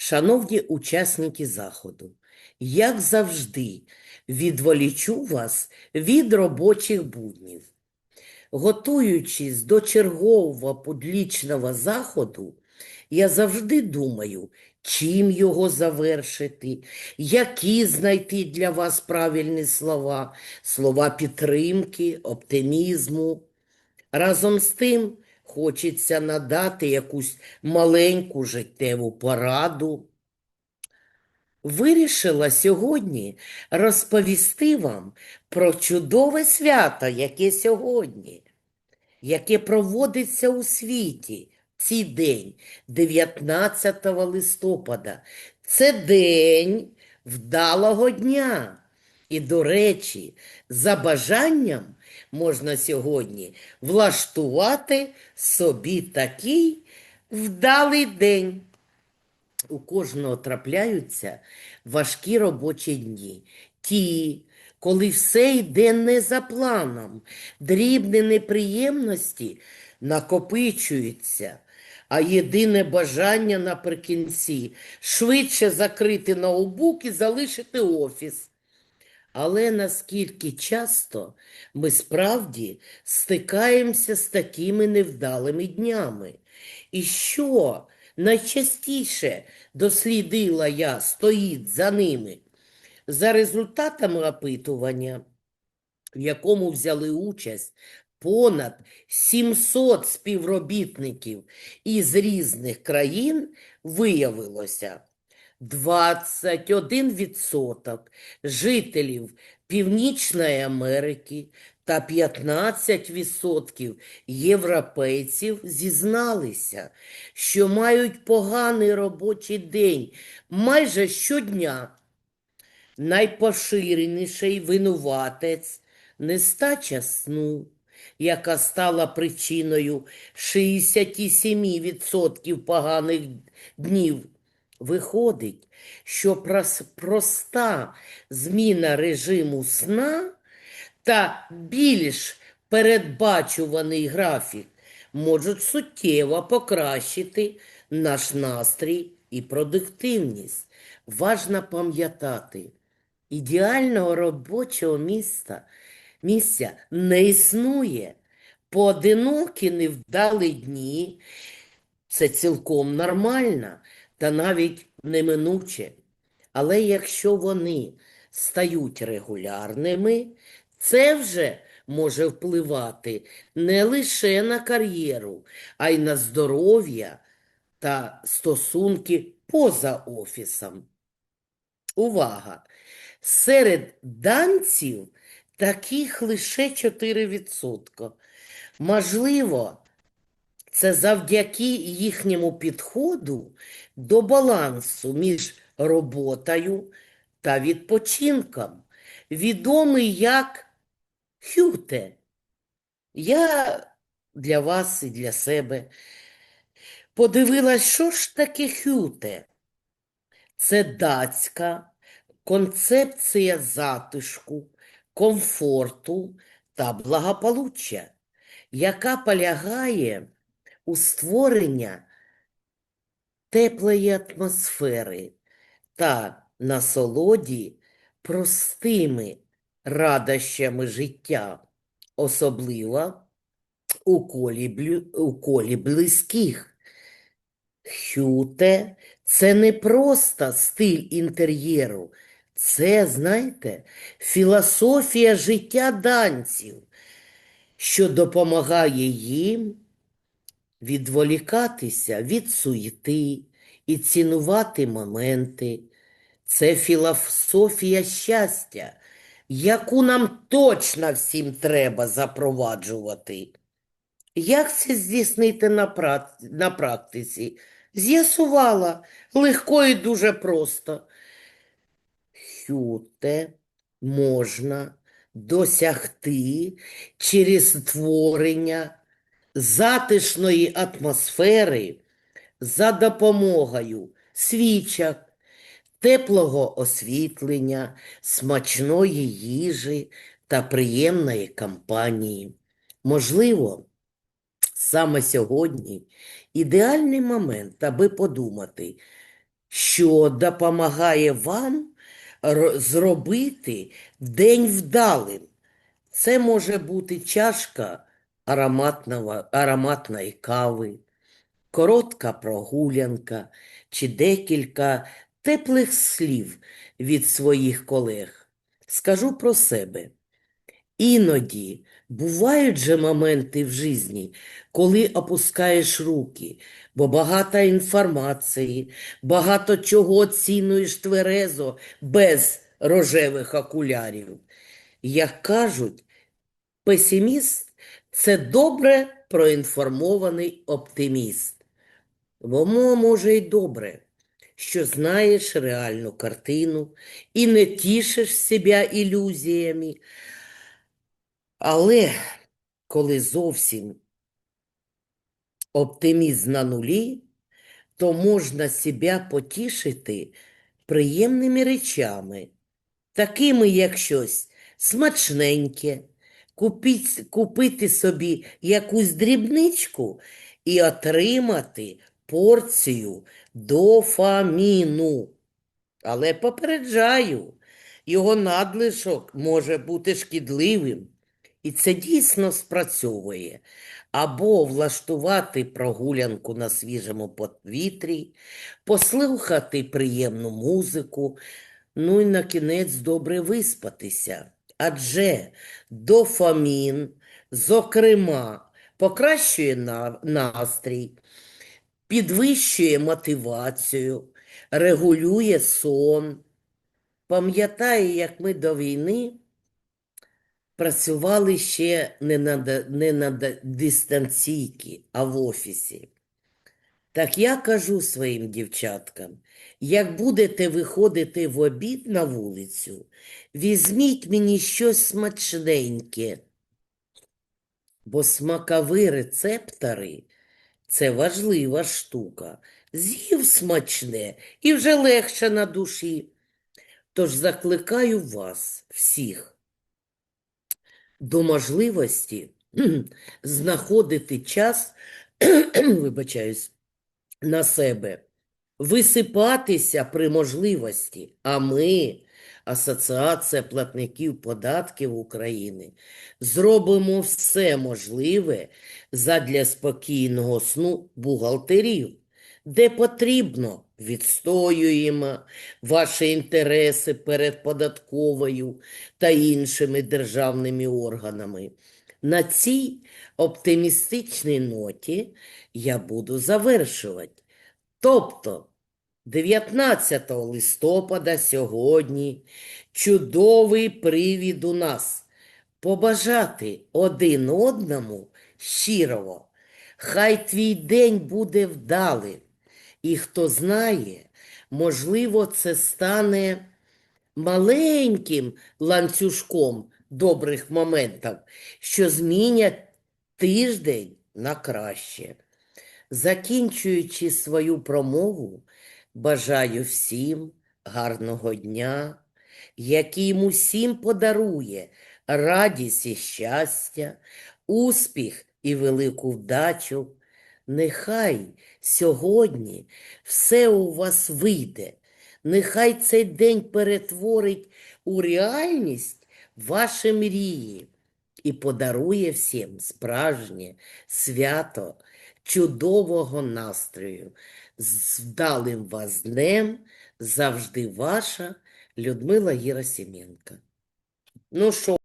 Шановні учасники заходу, як завжди, відволічу вас від робочих буднів. Готуючись до чергового публічного заходу, я завжди думаю, чим його завершити, які знайти для вас правильні слова, слова підтримки, оптимізму. Разом з тим хочеться надати якусь маленьку життєву пораду. Вирішила сьогодні розповісти вам про чудове свято, яке сьогодні, яке проводиться у світі цей день, 19 листопада. Це день вдалого дня. І, до речі, за бажанням можна сьогодні влаштувати собі такий вдалий день. У кожного трапляються важкі робочі дні. Ті, коли все йде не за планом, дрібні неприємності накопичуються, а єдине бажання наприкінці швидше закрити ноутбук і залишити офіс. Але наскільки часто ми справді стикаємося з такими невдалими днями? І що найчастіше дослідила я, стоїть за ними? За результатами опитування, в якому взяли участь понад 700 співробітників із різних країн, виявилося, 21% жителів Північної Америки та 15% європейців зізналися, що мають поганий робочий день майже щодня. Найпоширеніший винуватець нестача сну, яка стала причиною 67% поганих днів. Виходить, що проста зміна режиму сна та більш передбачуваний графік можуть суттєво покращити наш настрій і продуктивність. Важно пам'ятати, ідеального робочого міста, місця не існує. Поодинокі невдалі дні це цілком нормально та навіть неминуче. Але якщо вони стають регулярними, це вже може впливати не лише на кар'єру, а й на здоров'я та стосунки поза офісом. Увага! Серед данців таких лише 4%. Можливо, це завдяки їхньому підходу до балансу між роботою та відпочинком, відомий як хюте. Я для вас і для себе подивилась, що ж таке хюте. Це датська концепція затишку, комфорту та благополуччя, яка полягає у створення теплої атмосфери та насолоді простими радощами життя, особливо у колі, у колі близьких. Хюте – це не просто стиль інтер'єру, це, знаєте, філософія життя данців, що допомагає їм відволікатися від суєти і цінувати моменти. Це філософія щастя, яку нам точно всім треба запроваджувати. Як це здійснити на, прак- на практиці? З'ясувала легко і дуже просто. Хюте можна досягти через створення затишної атмосфери за допомогою свічок, теплого освітлення, смачної їжі та приємної компанії. Можливо, саме сьогодні ідеальний момент, аби подумати, що допомагає вам зробити день вдалим. Це може бути чашка ароматного, ароматної кави, коротка прогулянка чи декілька теплих слів від своїх колег. Скажу про себе. Іноді бувають же моменти в житті, коли опускаєш руки, бо багато інформації, багато чого оцінюєш тверезо без рожевих окулярів. Як кажуть, песиміст це добре проінформований оптиміст. Воно може й добре, що знаєш реальну картину і не тішиш себе ілюзіями. Але коли зовсім оптимізм на нулі, то можна себе потішити приємними речами, такими як щось смачненьке, купіть, купити собі якусь дрібничку і отримати порцію дофаміну. Але попереджаю, його надлишок може бути шкідливим. І це дійсно спрацьовує. Або влаштувати прогулянку на свіжому повітрі, послухати приємну музику, ну і на кінець добре виспатися. Адже дофамін, зокрема, покращує настрій, підвищує мотивацію, регулює сон. Пам'ятаю, як ми до війни працювали ще не на, не на дистанційці, а в офісі. Так я кажу своїм дівчаткам, як будете виходити в обід на вулицю, візьміть мені щось смачненьке, бо смакові рецептори – це важлива штука. З'їв смачне і вже легше на душі. Тож закликаю вас всіх до можливості знаходити час, вибачаюсь, на себе, висипатися при можливості. А ми, Асоціація платників податків України, зробимо все можливе задля спокійного сну бухгалтерів. Де потрібно, відстоюємо ваші інтереси перед податковою та іншими державними органами. На цій оптимістичній ноті я буду завершувати. Тобто, 19 листопада сьогодні чудовий привід у нас побажати один одному щиро. Хай твій день буде вдалим. І хто знає, можливо, це стане маленьким ланцюжком добрих моментів, що змінять тиждень на краще. Закінчуючи свою промову, бажаю всім гарного дня, який усім подарує радість і щастя, успіх і велику вдачу. Нехай сьогодні все у вас вийде, нехай цей день перетворить у реальність ваші мрії і подарує всім справжнє свято чудового настрою. З вдалим вас днем завжди ваша Людмила Єросименко. Ну що?